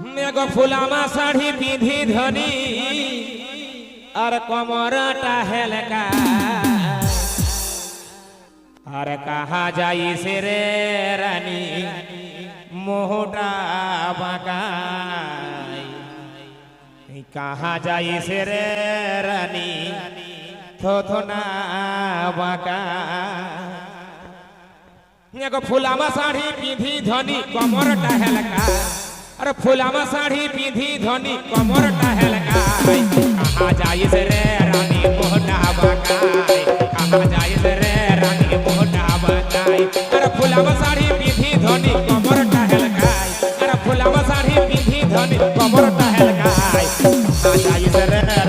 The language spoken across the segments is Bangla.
মেঘ ফুলামা শাড়ি পিঁধি ধনি আর কমরটা হেলকা। আর কাহা যাই সে রে রানী, মোহটা বাঁকাই কাহা যাই সে রে রানী, থোথনা বাঁকা ফুলামা শাড়ি পিঁধি ধনি কমরটা হেলকা। আরে ফুলামা শাড়ি পিঁধি ধনি কমরটা হেলকা কাহা যাই সে রে রানী মোহটা বাঁকাই কাহা যাই সে রে রানী মোহটা বাঁকাই আরে ফুলামা শাড়ি পিঁধি ধনি কমরটা হেলকাই আরে ফুলামা শাড়ি পিঁধি ধনি কমরটা হেলকাই কাহা যাই সে রে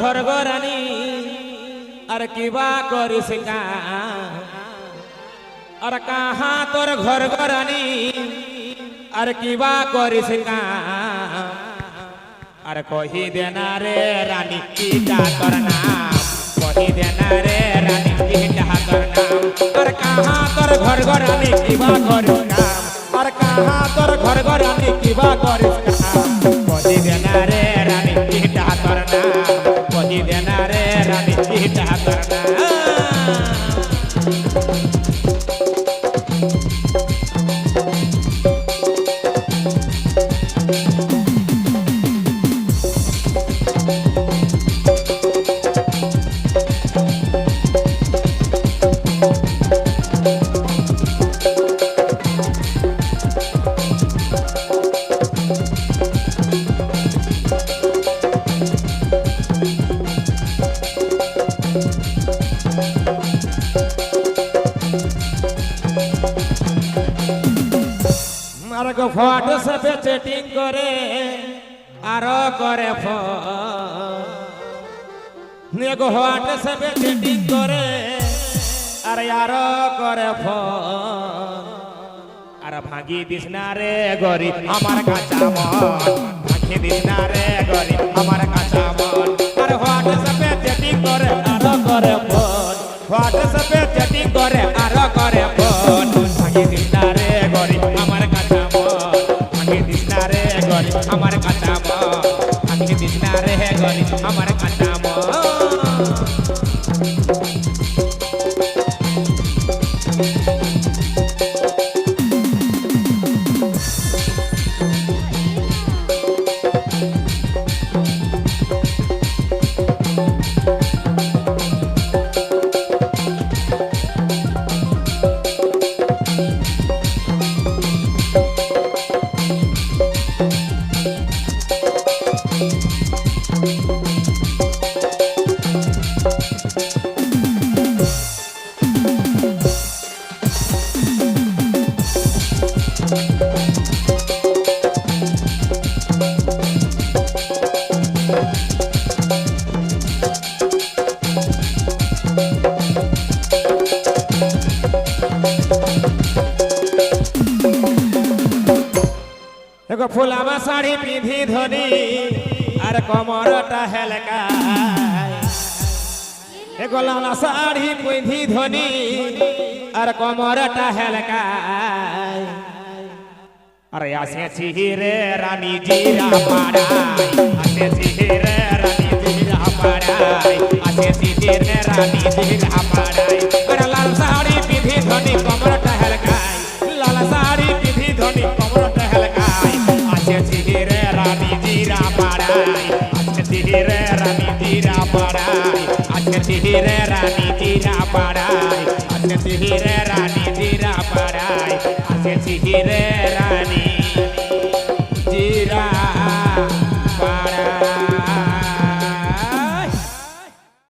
ঘর গরানি আর কিবা করিস আর কাহা তোর ঘর গরানি আর কিবা করিস আর কহি দেনা রে রানী কিটা তোর নাম? কহি দেনা রে রানী কিটা তোর নাম? আর কাহা তোর ঘর গরানি কিবা করিস কাম আর কাহা তোর ঘর কিবা করিস আর গো সাথে চেটিং করে, আর করে ফোন এগো হোয়াটসঅ্যাপে চেটিং করে, আর আর করে ফোন আর ভাঙি দিস না রে গরি আমার কাঁচা মন। ভাঙি দিস না রে গরি আমার আমার ফুলামা শাড়ি পিঁধি ধনি আর কমরটা হেলকা। এগো লালা শাড়ি পিঁধি ধনি আর কমরটা হেলকা। আরে আসেছি রে রানী জিরা পাড়াই আসেছি রে রানী জিরা পাড়াই আসেছি রে রানী জিরা পাড়াই আরে লাল শাড়ি পিঁধি ধনি কমরটা পাড়াই আসেছি রে রানী জিরা পাড়াই আসেছি রে রানী জিরা পাড়াই আসেছি রে রানী জিরা